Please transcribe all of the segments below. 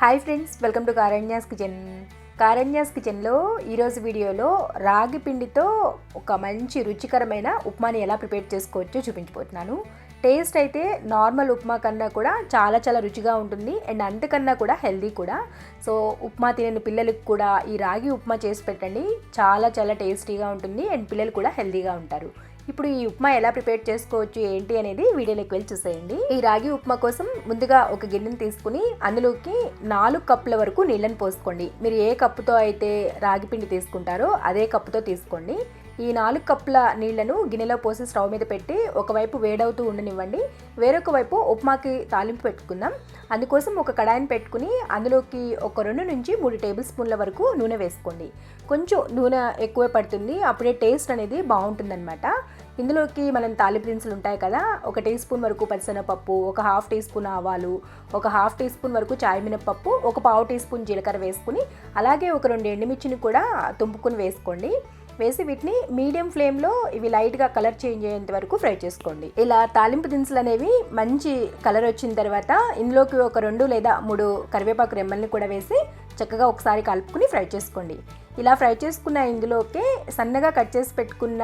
Hi friends welcome to Karanya's kitchen. Karanya's కిచెన్లో ఈరోజు వీడియోలో రాగి పిండితో ఒక మంచి రుచికరమైన ఉప్మాని ఎలా ప్రిపేర్ చేసుకోవచ్చో చూపించబోతున్నాను. టేస్ట్ అయితే నార్మల్ ఉప్మా కన్నా కూడా చాలా చాలా రుచిగా ఉంటుంది. అండ్ అంతకన్నా కూడా హెల్దీ కూడా. సో ఉప్మా తినని పిల్లలకు కూడా ఈ రాగి ఉప్మా చేసి పెట్టండి. చాలా చాలా టేస్టీగా ఉంటుంది. అండ్ పిల్లలు కూడా హెల్దీగా ఉంటారు. ఇప్పుడు ఈ ఉప్మా ఎలా ప్రిపేర్ చేసుకోవచ్చు ఏంటి అనేది వీడియోలోకి వెళ్ళి చూసేయండి. ఈ రాగి ఉప్మా కోసం ముందుగా ఒక గిన్నెని తీసుకుని అందులోకి నాలుగు కప్పుల వరకు నీళ్ళని పోసుకోండి. మీరు ఏ కప్పుతో అయితే రాగి పిండి తీసుకుంటారో అదే కప్పుతో తీసుకోండి. ఈ నాలుగు కప్పుల నీళ్ళను గిన్నెలో పోసి స్టవ్ మీద పెట్టి ఒకవైపు వేడవుతూ ఉండనివ్వండి. వేరొక వైపు ఉప్మాకి తాలింపు పెట్టుకుందాం. అందుకోసం ఒక కడాయిని పెట్టుకుని అందులోకి ఒక రెండు నుంచి మూడు టేబుల్ స్పూన్ల వరకు నూనె వేసుకోండి. కొంచెం నూనె ఎక్కువ పడుతుంది. అప్పుడే టేస్ట్ అనేది బాగుంటుందన్నమాట. ఇందులోకి మనం తాలింపు దినుసులు ఉంటాయి కదా ఒక టీ స్పూన్ వరకు పచ్చనపప్పు ఒక హాఫ్ టీ స్పూన్ ఆవాలు ఒక హాఫ్ టీ స్పూన్ వరకు చాయ్ మినపప్పు ఒక పావు టీ స్పూన్ జీలకర్ర వేసుకుని అలాగే ఒక రెండు ఎండుమిర్చిని కూడా తుంపుకుని వేసుకోండి. వేసి వీటిని మీడియం ఫ్లేమ్లో ఇవి లైట్గా కలర్ చేంజ్ అయ్యేంత వరకు ఫ్రై చేసుకోండి. ఇలా తాలింపు దినుసులు అనేవి మంచి కలర్ వచ్చిన తర్వాత ఇందులోకి ఒక రెండు లేదా మూడు కరివేపాకు రెమ్మల్ని కూడా వేసి చక్కగా ఒకసారి కలుపుకుని ఫ్రై చేసుకోండి. ఇలా ఫ్రై చేసుకున్న ఇందులోకి సన్నగా కట్ చేసి పెట్టుకున్న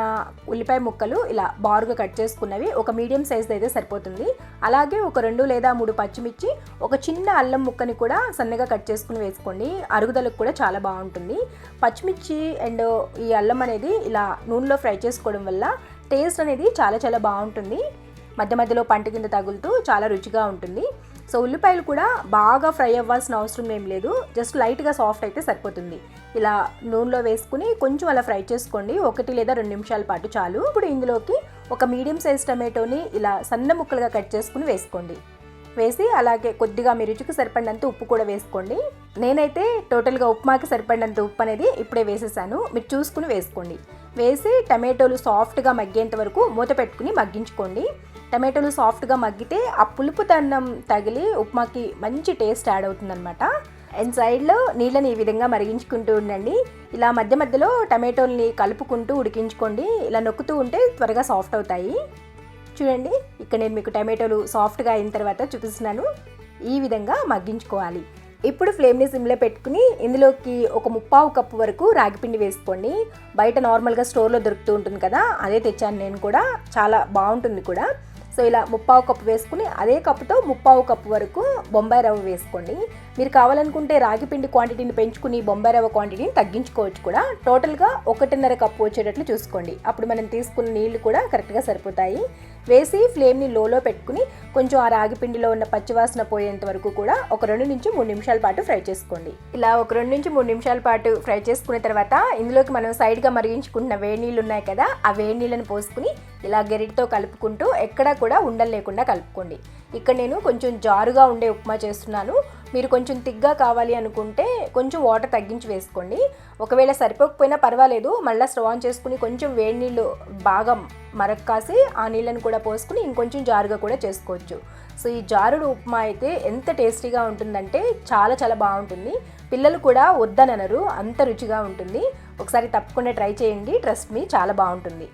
ఉల్లిపాయ ముక్కలు ఇలా బారుగా కట్ చేసుకున్నవి ఒక మీడియం సైజ్ అయితే సరిపోతుంది. అలాగే ఒక రెండు లేదా మూడు పచ్చిమిర్చి ఒక చిన్న అల్లం ముక్కని కూడా సన్నగా కట్ చేసుకుని వేసుకోండి. అరుగుదలకు కూడా చాలా బాగుంటుంది. పచ్చిమిర్చి అండ్ ఈ అల్లం అనేది ఇలా నూనెలో ఫ్రై చేసుకోవడం వల్ల టేస్ట్ అనేది చాలా చాలా బాగుంటుంది. మధ్య మధ్యలో పంట కింద తగులుతూ చాలా రుచిగా ఉంటుంది. సో ఉల్లిపాయలు కూడా బాగా ఫ్రై అవ్వాల్సిన అవసరం ఏం లేదు. జస్ట్ లైట్గా సాఫ్ట్ అయితే సరిపోతుంది. ఇలా నూనెలో వేసుకుని కొంచెం అలా ఫ్రై చేసుకోండి. ఒకటి లేదా రెండు నిమిషాల పాటు చాలు. ఇప్పుడు ఇందులోకి ఒక మీడియం సైజ్ టమాటోని ఇలా సన్న ముక్కలుగా కట్ చేసుకుని వేసుకోండి. వేసి అలాగే కొద్దిగా మీ రుచికి సరిపడినంత ఉప్పు కూడా వేసుకోండి. నేనైతే టోటల్గా ఉప్మాకి సరిపడినంత ఉప్పు అనేది ఇప్పుడే వేసేసాను. మీరు చూసుకుని వేసుకోండి. వేసి టమాటోలు సాఫ్ట్గా మగ్గేంత వరకు మూత పెట్టుకుని మగ్గించుకోండి. టమాటోలు సాఫ్ట్గా మగ్గితే ఆ పులుపు తన్నం తగిలి ఉప్మాకి మంచి టేస్ట్ యాడ్ అవుతుందనమాట అండ్ సైడ్లో నీళ్ళని ఈ విధంగా మరిగించుకుంటూ ఉండండి. ఇలా మధ్య మధ్యలో టమాటోల్ని కలుపుకుంటూ ఉడికించుకోండి. ఇలా నొక్కుతూ ఉంటే త్వరగా సాఫ్ట్ అవుతాయి. చూడండి ఇక్కడ నేను మీకు టమాటోలు సాఫ్ట్గా అయిన తర్వాత చూపిస్తున్నాను. ఈ విధంగా మగ్గించుకోవాలి. ఇప్పుడు ఫ్లేమ్ని సిమ్లో పెట్టుకుని ఇందులోకి ఒక ముప్పావు కప్పు వరకు రాగిపిండి వేసుకోండి. బయట నార్మల్గా స్టోర్లో దొరుకుతూ ఉంటుంది కదా అదే తెచ్చాను నేను కూడా. చాలా బాగుంటుంది కూడా. సో ఇలా ముప్పావు కప్పు వేసుకుని అదే కప్పుతో ముప్పావు కప్పు వరకు బొంబాయి రవ్వ వేసుకోండి. మీరు కావాలనుకుంటే రాగి పిండి క్వాంటిటీని పెంచుకుని బొంబాయి రవ్వ క్వాంటిటీని తగ్గించుకోవచ్చు కూడా. టోటల్గా ఒకటిన్నర కప్పు వచ్చేటట్లు చూసుకోండి. అప్పుడు మనం తీసుకున్న నీళ్ళు కూడా కరెక్ట్గా సరిపోతాయి. వేసి ఫ్లేమ్ని లోలో పెట్టుకుని కొంచెం ఆ రాగి పిండిలో ఉన్న పచ్చివాసన పోయేంత వరకు కూడా ఒక రెండు నుంచి మూడు నిమిషాల పాటు ఫ్రై చేసుకోండి. ఇలా ఒక రెండు నుంచి మూడు నిమిషాల పాటు ఫ్రై చేసుకున్న తర్వాత ఇందులోకి మనం సైడ్గా మరిగించుకుంటున్న వేడి నీళ్ళు ఉన్నాయి కదా ఆ వేడి నీళ్ళని పోసుకుని ఇలా గెరిటితో కలుపుకుంటూ ఎక్కడా కూడా ఉండలు లేకుండా కలుపుకోండి. ఇక్కడ నేను కొంచెం జారుగా ఉండే ఉప్మా చేస్తున్నాను. మీరు కొంచెం తిగ్గా కావాలి అనుకుంటే కొంచెం వాటర్ తగ్గించి వేసుకోండి. ఒకవేళ సరిపోకపోయినా పర్వాలేదు. మళ్ళీ స్టవ్ ఆన్ చేసుకుని కొంచెం వేడి నీళ్ళు బాగా మరక్కాసి ఆ నీళ్ళని కూడా పోసుకుని ఇంకొంచెం జారుగా కూడా చేసుకోవచ్చు. సో ఈ జారుడు ఉప్మా అయితే ఎంత టేస్టీగా ఉంటుందంటే చాలా చాలా బాగుంటుంది. పిల్లలు కూడా వద్దనరు అంత రుచిగా ఉంటుంది. ఒకసారి తప్పకుండా ట్రై చేయండి. ట్రస్ట్ మీ చాలా బాగుంటుంది.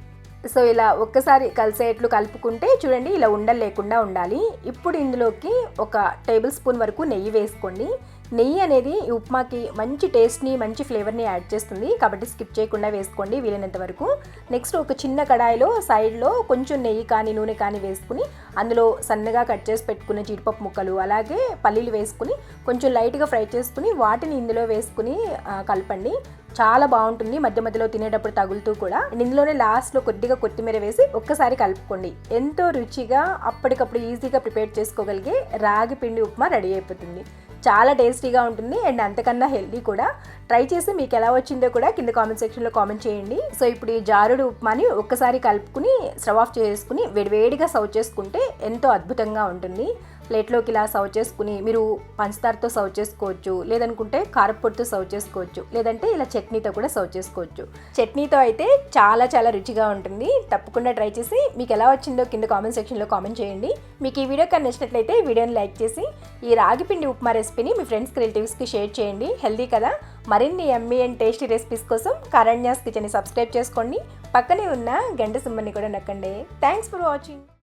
సో ఇలా ఒక్కసారి కలిసేట్లు కలుపుకుంటే చూడండి ఇలా ఉండలు లేకుండా ఉండాలి. ఇప్పుడు ఇందులోకి ఒక టేబుల్ స్పూన్ వరకు నెయ్యి వేసుకోండి. నెయ్యి అనేది ఉప్మాకి మంచి టేస్ట్ని మంచి ఫ్లేవర్ని యాడ్ చేస్తుంది. కాబట్టి స్కిప్ చేయకుండా వేసుకోండి వీలైనంత వరకు. నెక్స్ట్ ఒక చిన్న కడాయిలో సైడ్లో కొంచెం నెయ్యి కానీ నూనె కానీ వేసుకుని అందులో సన్నగా కట్ చేసి పెట్టుకున్న జీడిపప్పు ముక్కలు అలాగే పల్లీలు వేసుకుని కొంచెం లైట్గా ఫ్రై చేసుకుని వాటిని ఇందులో వేసుకుని కలపండి. చాలా బాగుంటుంది మధ్య మధ్యలో తినేటప్పుడు తగులుతూ కూడా. ఇందులోనే లాస్ట్లో కొద్దిగా కొత్తిమీర వేసి ఒక్కసారి కలుపుకోండి. ఎంతో రుచిగా అప్పటికప్పుడు ఈజీగా ప్రిపేర్ చేసుకోగలిగే రాగి పిండి ఉప్మా రెడీ అయిపోతుంది. చాలా టేస్టీగా ఉంటుంది అండ్ అంతకన్నా హెల్దీ కూడా. ట్రై చేసి మీకు ఎలా వచ్చిందో కూడా కింద కామెంట్ సెక్షన్లో కామెంట్ చేయండి. సో ఇప్పుడు ఈ జారుడు ఉప్మాని ఒక్కసారి కలుపుకుని స్టవ్ ఆఫ్ చేసుకుని వేడివేడిగా సర్వ్ చేసుకుంటే ఎంతో అద్భుతంగా ఉంటుంది. ప్లేట్లోకి ఇలా సర్వ్ చేసుకుని మీరు పంచదారతో సర్వ్ చేసుకోవచ్చు లేదనుకుంటే కారపొడితో సర్వ్ చేసుకోవచ్చు లేదంటే ఇలా చట్నీతో కూడా సర్వ్ చేసుకోవచ్చు. చట్నీతో అయితే చాలా చాలా రుచిగా ఉంటుంది. తప్పకుండా ట్రై చేసి మీకు ఎలా వచ్చిందో కింద కామెంట్ సెక్షన్లో కామెంట్ చేయండి. మీకు ఈ వీడియో కానీ నచ్చినట్లయితే వీడియోని లైక్ చేసి ఈ రాగిపిండి ఉప్మా రెసిపీని మీ ఫ్రెండ్స్కి రిలేటివ్స్కి షేర్ చేయండి. హెల్దీ కదా? మరిన్ని ఎమ్మీ అండ్ టేస్టీ రెసిపీస్ కోసం కరణ్యాస్ కిచెన్ని సబ్స్క్రైబ్ చేసుకోండి. పక్కనే ఉన్న గంట సింబల్ని కూడా నక్కండి. Thanks for watching.